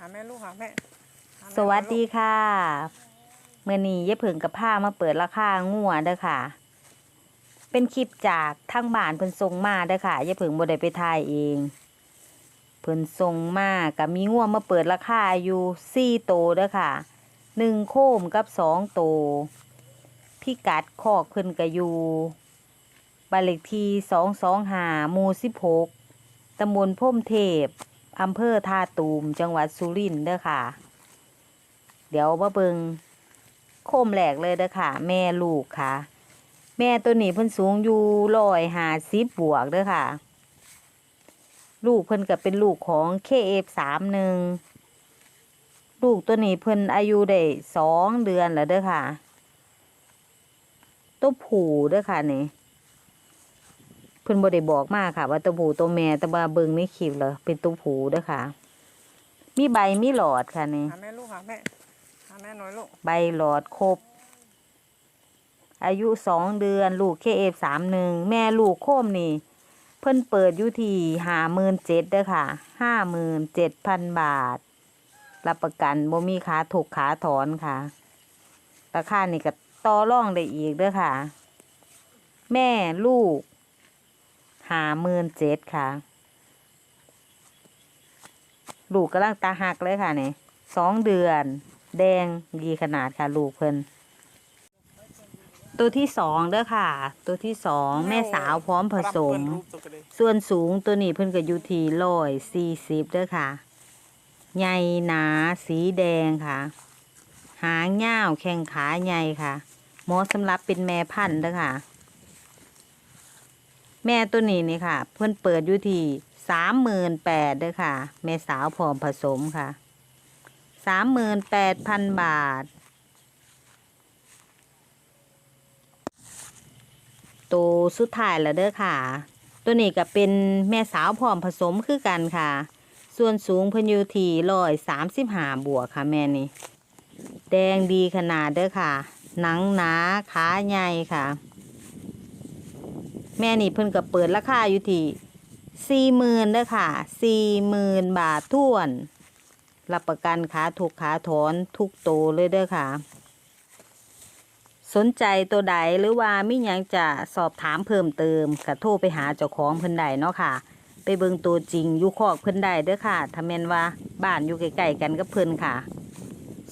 หาแม่ลูกหาแม่หาแม่สวัสดีลูกค่ะเมื่อนี้ยายเผิงกับผ้ามาเปิดราคางัวเด้อค่ะ เป็นคลิปจากทางบ้านเพิ่นส่งมาเด้อค่ะยายเผิงบ่ได้ไปถ่ายเอง เพิ่นส่งมาก็มีงัวมาเปิดราคาอยู่สี่โตวเด้อค่ะหนึ่งโคมกับสองโตวพิกัดคอกเพิ่นก็อยู่บ้านเลขที่สองสองห้าหมู่สิบหกตำบลพ่มเทพ อำเภอท่าตูม จังหวัดสุรินทร์เด้อค่ะ เดี๋ยวมาเบิงโคมแหลกเลยเด้อค่ะ แม่ลูกค่ะ แม่ตัวนี้เพิ่นสูงอยู่ร้อยหาสิบบวกเด้อค่ะ ลูกเพิ่นก็เป็นลูกของ KF สามหนึ่งลูกตัวนี้เพิ่นอายุได้สองเดือนแล้วเด้อค่ะ ตัวผูเด้อค่ะนี่ พิ่นบ่ได้บอกมาค่ะ ว่าตัวผู้ตัวแม่แต่ว่าเบิ่งในคลิปแล้วเป็นตัวผูเด้อค่ะ มีใบมีหลอดค่ะนี่หาแม่ลูกหาแม่หาแม่หน่อยลูกใบหลอดครบ อายุสองเดือนลูกเคเอฟสามหนึ่งแม่ลูกโคมนี่ เพิ่นเปิดอยู่ที่ห้าหมื่นเจ็ดเด้อค่ะห้าหมื่นเจ็ดพันบาท รับประกันบ่มีขาถูกขาถอนค่ะราคานี่ก็ต่อรองได้อีกเด้อค่ะ แม่ลูก ห้าหมื่นเจ็ดค่ะ ลูกกำลังตาหักเลยค่ะนี่สองเดือน แดงดีขนาดค่ะ ลูกเพิ่นตัวที่สองเด้อค่ะ ตัวที่สองแม่สาวพร้อมผสมรูปตัวกันเลยส่วนสูงตัวนี้เพิ่นก็อยู่ที่ร้อยสี่สิบเด้อค่ะใหญ่หนาสีแดงค่ะ หางยาวแข้งขาใหญ่ค่ะเหมาะสำหรับเป็นแม่พันธุ์เด้อค่ะ แม่ตัวนี้นี่ค่ะ เพิ่อนเปิดอยู่ที่สามหมื่นแปดเด้อค่ะ แม่สาวพร้อมผสมค่ะสามหมื่นแปดพันบาท ตัวสุดท้ายแล้วเด้อค่ะ ตัวนี้ก็เป็นแม่สาวพร้อมผสมคือกันค่ะ ส่วนสูงเพิ่นอยู่ที่ร้อยสามสิบห้าบวกค่ะแม่นี่ แดงดีขนาดเด้อค่ะ หนังหนาขาใหญ่ค่ะ แม่นี่เพิ่นก็เปิดราคาอยู่ที่สี่หมื่นเด้อค่ะสี่หมื่นบาทท้วน รับประกันขาถูกขาถอนทุกโตวเลยเด้อค่ะ สนใจตัวใดหรือว่ามิยังจะสอบถามเพิ่มเติมก็โทรไปหาเจ้าของเพิ่นได้เนาะค่ะ ไปเบิ่งตัวจริงอยู่คอกเพิ่นได้เด้อค่ะถ้าแม่นว่าบ้านอยู่ใกล้ๆกันกับเพิ่นค่ะ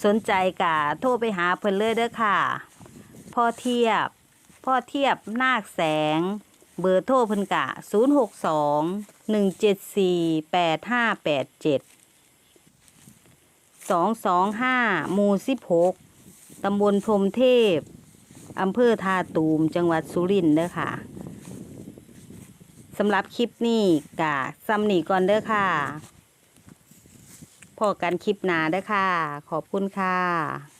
สนใจกะโทรไปหาเพิ่นเลยเด้อค่ะ พ่อเทียบ พ่อเทียบนาคแสง เบอร์โทรเพิ่นกะ 062 174 8587 225หมู่16 ตำบลพรมเทพ อำเภอท่าตูม จังหวัดสุรินทร์เด้อค่ะ สำหรับคลิปนี้กะซ้ำนี่ก่อนเด้อค่ะพอกันคลิปหนาเด้อค่ะ ขอบคุณค่ะ